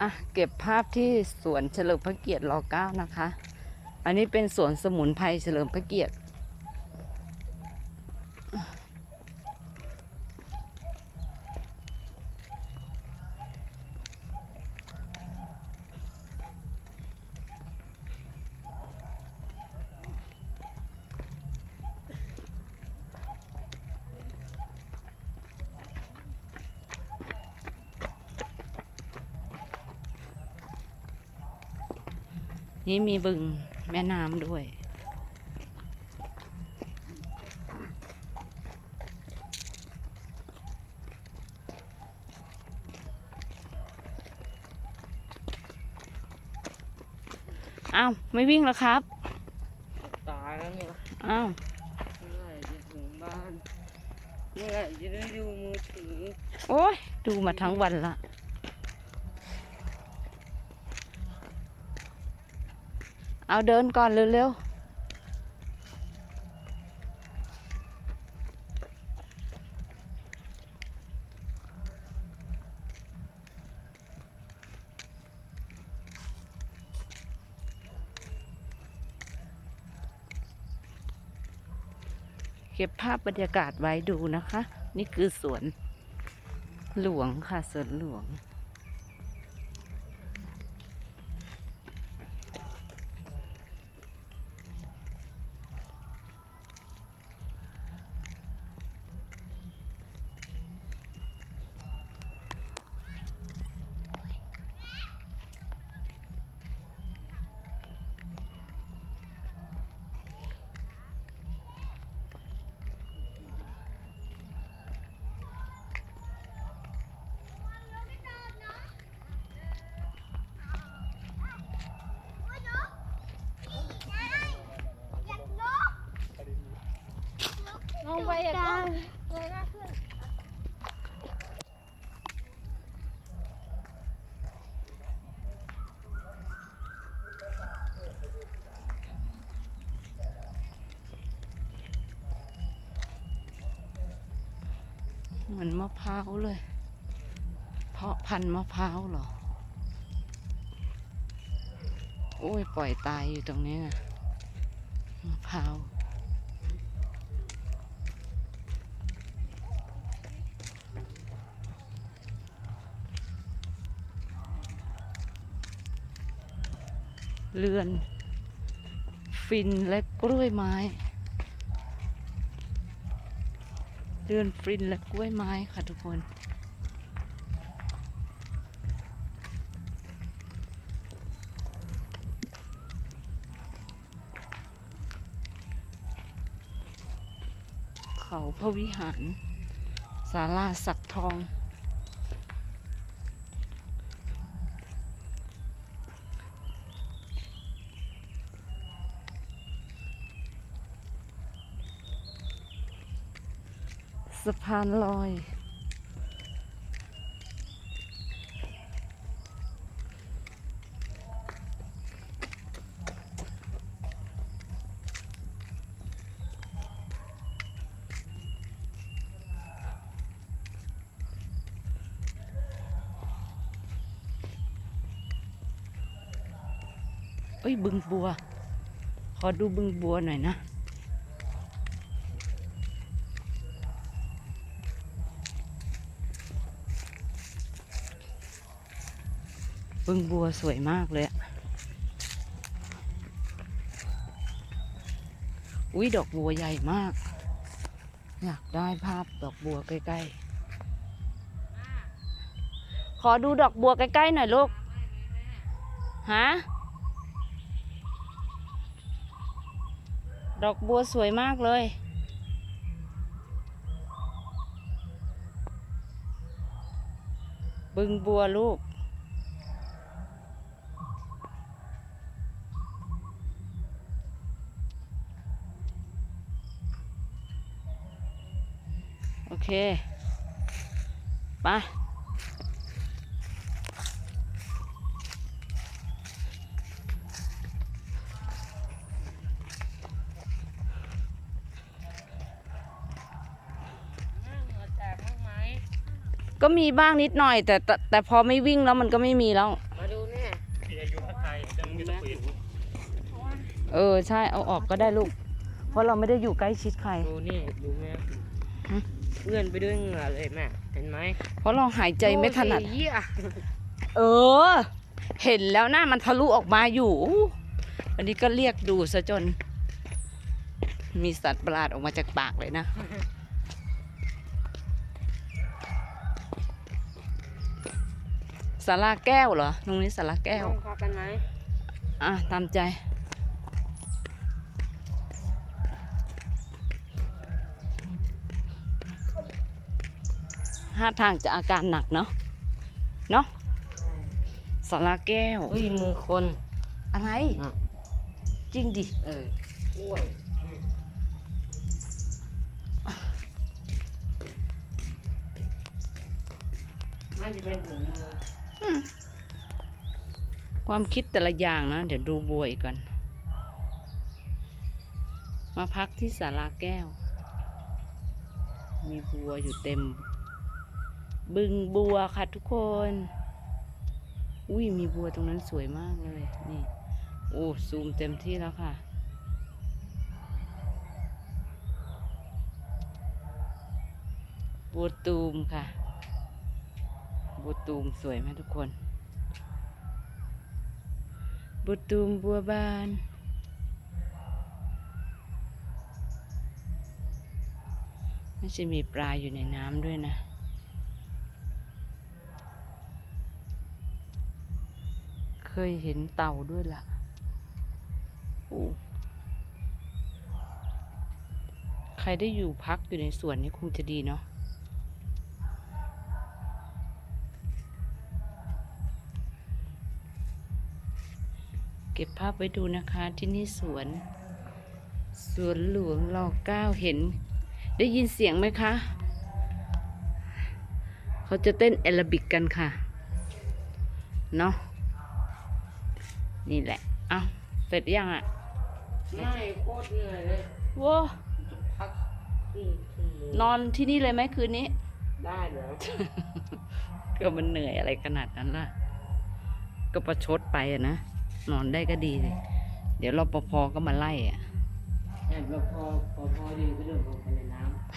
อะเก็บภาพที่สวนเฉลิมพระเกียรติรอเก้านะคะ อันนี้เป็นสวนสมุนไพรเฉลิมพระเกียรติ นี่มีบึงแม่น้ำด้วย อ้าว ไม่วิ่งแล้วครับ ตายแล้วเนี่ยอ้าวเมื่อไหร่จะถึงบ้านเมื่อไหร่จะได้ดูมือถือ โอ้ย ดูมาทั้งวันละ เอาเดินก่อนเร็วๆเก็บภาพบรรยากาศไว้ดูนะคะ นี่คือสวนหลวงค่ะสวนหลวง ล งไปอะก็เลยหน้าขึ้นเหมือนมะพร้าวเลย เพาะพันธุ์มะพร้าวเหรอ โอ้ย ปล่อยตายอยู่ตรงนี้นะมะพร้าว เรือน ฟินและกล้วยไม้ เรือนฟินและกล้วยไม้ค่ะทุกคน เขาพระวิหารศาลาสักทอง สะพานลอย เอ้ยบึงบัว ขอดูบึงบัวหน่อยนะ บึงบัวสวยมากเลยอะอุ้ยดอกบัวใหญ่มาก อยากได้ภาพดอกบัวใกล้ๆ ขอดูดอกบัวใกล้ๆหน่อยลูก ฮะ ดอกบัวสวยมากเลยบึงบัวลูก คไปก็มีบ้างนิดหน่อยแต่แต่พอไม่วิ่งแล้วมันก็ไม่มีแล้วเอเออ ใช่เอาออกก็ได้ลูก เพราะเราไม่ได้อยู่ใกล้ชิดใคร ดูนี่ ดูแม่ เพื่อนไปด้วยเหงื่อเลยแม่เห็นไหมเพราะเราหายใจไม่ถนัด โอ้ยเหี้ยเออ เห็นแล้วหน้ามันทะลุออกมาอยู่ อันนี้ก็เรียกดูซะจน มีสัตว์ประหลาดออกมาจากปากเลยนะ สาราแก้วเหรอตรงนี้สาราแก้ว ต้องพักกันไหมอะ ตามใจ ท่าทางจะอาการหนักเนาะเนาะสาราแก้วเฮ้ยมือคนอะไร อะจริงดิ เอออ้วยน่าจะเป็นถุงมือความคิดแต่ละอย่างนะ เดี๋ยวดูบัวอีกก่อน มาพักที่สาราแก้ว มีบัวอยู่เต็ม บึงบัวค่ะทุกคน อุ้ยมีบัวตรงนั้นสวยมากเลย นี่ โอ้ซูมเต็มที่แล้วค่ะ บัวตูมค่ะ บัวตูมสวยไหมทุกคน บัวตูมบัวบานไม่ใช่มีปลาอยู่ในน้ำด้วยนะ เคยเห็นเต่าด้วยล่ะโอ้ใครได้อยู่พักอยู่ในสวนนี้คงจะดีเนาะเก็บภาพไว้ดูนะคะ ที่นี่สวน สวนหลวงรอเก้าเห็น ได้ยินเสียงไหมคะ เขาจะเต้นแอโรบิกกันค่ะ เนาะ นี่แหละ เอาเสร็จยังอะไม่โคตรเหนื่อยเลยว้าพักครึ่งชั่วโมงนอนที่นี่เลยไหมคืนนี้ ได้เหรอก็มันเหนื่อยอะไรขนาดนั้นล่ะ ก็ประชดไปอะนะ นอนได้ก็ดีเลยเดี๋ยวรปภก็มาไล่อะแอบแล้วพอพอพอดีก็เดินลงไปในน้ำ